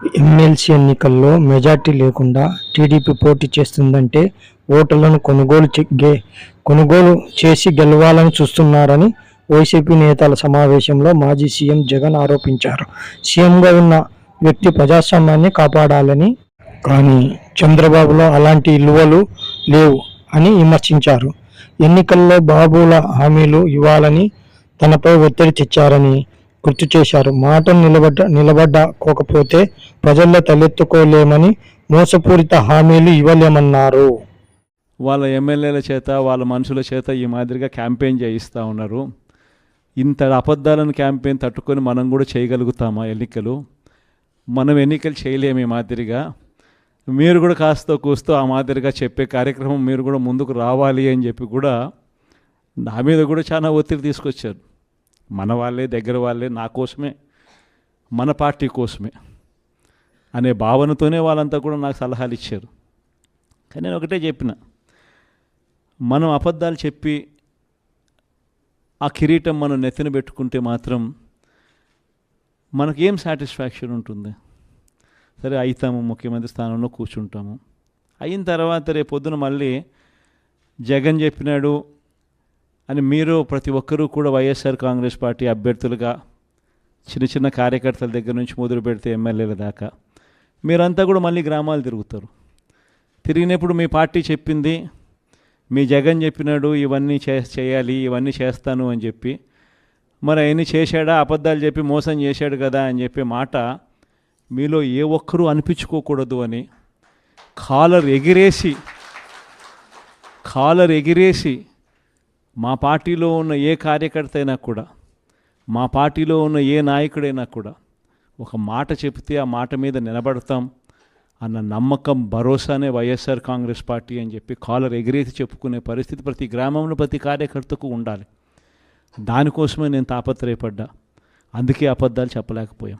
MLC ఎన్నికల్లో majority లేకుండా TDP పోటీ చేస్తుందంటే ఓటర్లను కొనుగోలు కొనుగోలు చేసి గెలవాలని చూస్తున్నారని వైసీపీ నేతల సమావేశంలో మాజీ సీఎం జగన్ ఆరోపించారు. సీఎంగా ఉన్న వ్యక్తి ప్రజాస్వామ్యాన్ని కాపాడాలని కానీ చంద్రబాబులో అలాంటి విలువలు లేవు అని విమర్శించారు. ఎన్నికల్లో బాబుల హామీలు ఇవ్వాలని తనపై ఒత్తిడి తెచ్చారని గుర్తు చేశారు. మాట నిలబడ్డ నిలబడకపోతే ప్రజల్లో తలెత్తుకోలేమని మోసపూరిత హామీలు ఇవ్వలేమన్నారు. వాళ్ళ ఎమ్మెల్యేల చేత వాళ్ళ మనుషుల చేత ఈ మాదిరిగా క్యాంపెయిన్ చేయిస్తూ ఉన్నారు. ఇంత అబద్ధాలను క్యాంపెయిన్ తట్టుకొని మనం కూడా చేయగలుగుతామా ఎన్నికలు? మనం ఎన్నికలు చేయలేము ఈ మాదిరిగా. మీరు కూడా కాస్త కూస్తూ ఆ మాదిరిగా చెప్పే కార్యక్రమం మీరు కూడా ముందుకు రావాలి అని చెప్పి కూడా నా మీద కూడా చాలా ఒత్తిడి తీసుకొచ్చారు. మన వాళ్ళే దగ్గర వాళ్ళే నా కోసమే మన పార్టీ కోసమే అనే భావనతోనే వాళ్ళంతా కూడా నాకు సలహాలు ఇచ్చారు. కానీ నేను ఒకటే చెప్పిన మనం అబద్ధాలు చెప్పి ఆ కిరీటం మనం నెత్తిన పెట్టుకుంటే మాత్రం మనకేం సాటిస్ఫాక్షన్ ఉంటుంది? సరే అవుతాము ముఖ్యమంత్రి స్థానంలో కూర్చుంటాము. అయిన తర్వాత రేపు పొద్దున మళ్ళీ జగన్ చెప్పినాడు అని మీరు ప్రతి ఒక్కరూ కూడా వైఎస్ఆర్ కాంగ్రెస్ పార్టీ అభ్యర్థులుగా చిన్న చిన్న కార్యకర్తల దగ్గర నుంచి మొదలు పెడితే ఎమ్మెల్యేల దాకా మీరంతా కూడా మళ్ళీ గ్రామాలు తిరుగుతారు. తిరిగినప్పుడు మీ పార్టీ చెప్పింది మీ జగన్ చెప్పినాడు ఇవన్నీ చే చేయాలి ఇవన్నీ చేస్తాను అని చెప్పి మరి అవన్నీ చేశాడా అబద్ధాలు చెప్పి మోసం చేశాడు కదా అని చెప్పే మాట మీలో ఏ ఒక్కరూ అనిపించుకోకూడదు అని కాలర్ ఎగిరేసి కాలర్ ఎగిరేసి మా పార్టీలో ఉన్న ఏ కార్యకర్త అయినా కూడా మా పార్టీలో ఉన్న ఏ నాయకుడైనా కూడా ఒక మాట చెప్తే ఆ మాట మీద నిలబడతాం అన్న నమ్మకం భరోసానే వైఎస్ఆర్ కాంగ్రెస్ పార్టీ అని చెప్పి కాలర్ ఎగిరేసి చెప్పుకునే పరిస్థితి ప్రతి గ్రామంలో ప్రతి కార్యకర్తకు ఉండాలి. దానికోసమే నేను తాపత్రయపడ్డా. అందుకే అబద్ధాలు చెప్పలేకపోయాం.